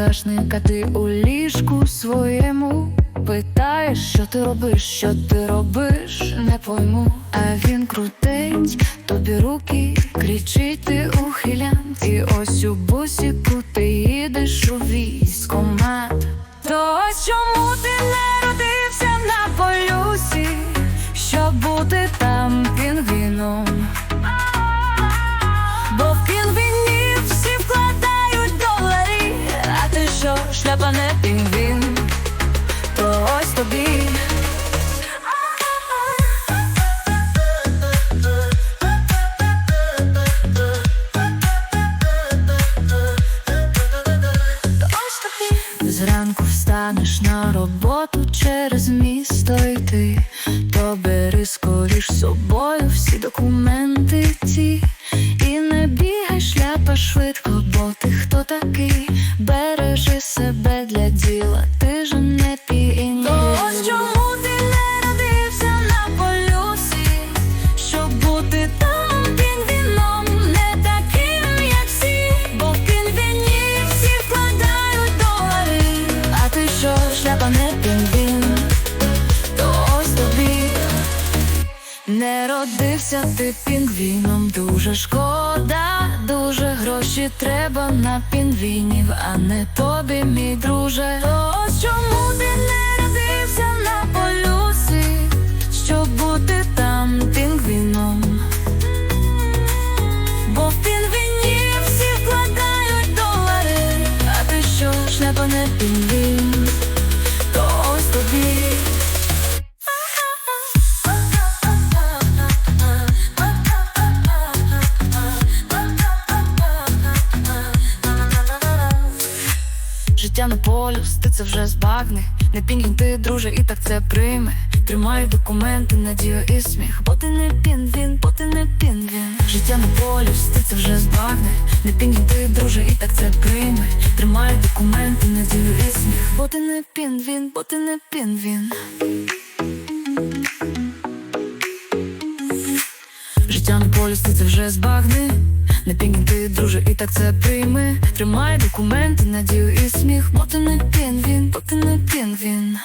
однокашника, ти у ліжку своєму питаєш, що ти робиш, що ти робиш, не пойму. А він крутить тобі руки, кричить ти ухилянт. І ось у бусіку ти їдеш у військомат. То чому ти не родився на полюсі, щоб бути тобі. Зранку встанеш на роботу через місто йти, то бери скоріш з собою всі документи ці. І не бігай шляпа швидко, бо ти хто такий, бережи себе для діла, Не родився ти пінгвіном, дуже шкода, дуже гроші треба на пінгвінів, а не тобі, мій друже. Ось чому ти не родився на полюсі, щоб бути там пінгвіном. Бо в пінгвіні всі вкладають долари, а ти що, шляпа не пінгвін, Життя на полюс, ти це вже збагни. Не пінгвін ти, друже, і так це прийме. Тримай документи, надію і сміх. Бо ти не пінгвін, бо ти не пінгвін Життя на полюс, ти це вже збагни. Не пінгвін ти, друже, і так це прийме. Тримай документи, надію і сміх. Бо ти не пінгвін, бо ти не пінгвін Життя на полюсі це вже збагни Не ти, друже, і так це прийми. Тримай документи, надію і сміх. Бо ти не пінгвін, бо ти не пінгвін